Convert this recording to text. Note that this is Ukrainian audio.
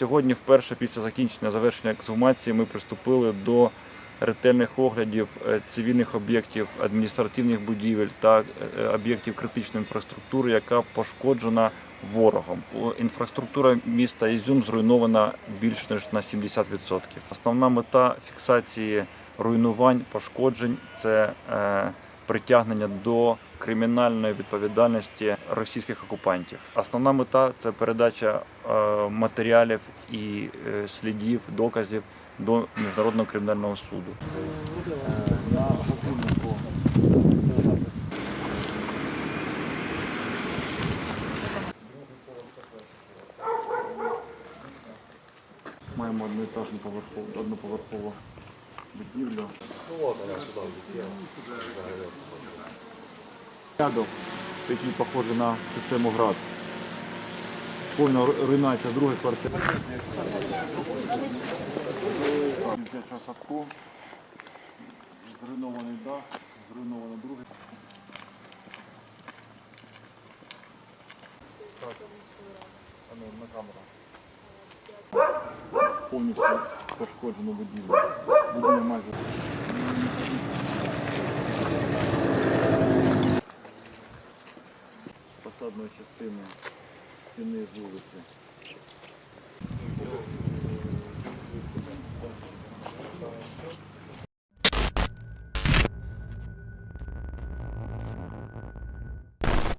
Сьогодні, вперше після закінчення завершення ексгумації, ми приступили до ретельних оглядів е, цивільних об'єктів, адміністративних будівель та е, об'єктів критичної інфраструктури, яка пошкоджена ворогом. Інфраструктура міста Ізюм зруйнована більш ніж на 70%. Основна мета фіксації руйнувань, пошкоджень це е, притягнення до кримінальної відповідальності російських окупантів. Основна мета це передача е, матеріалів і е, слідів, доказів до міжнародного кримінального суду. Маємо одноетажну поверхову, одноповерхову будівлю. Рядом, який похожий на систему ГРАД. Повна ру- руйнація другої квартири. Садку. Зруйнований дах, зруйнований другий. Так. А ну, на камеру. Повністю пошкоджено будівлю. Будівля майже. З фасадної частини стіни вулиці.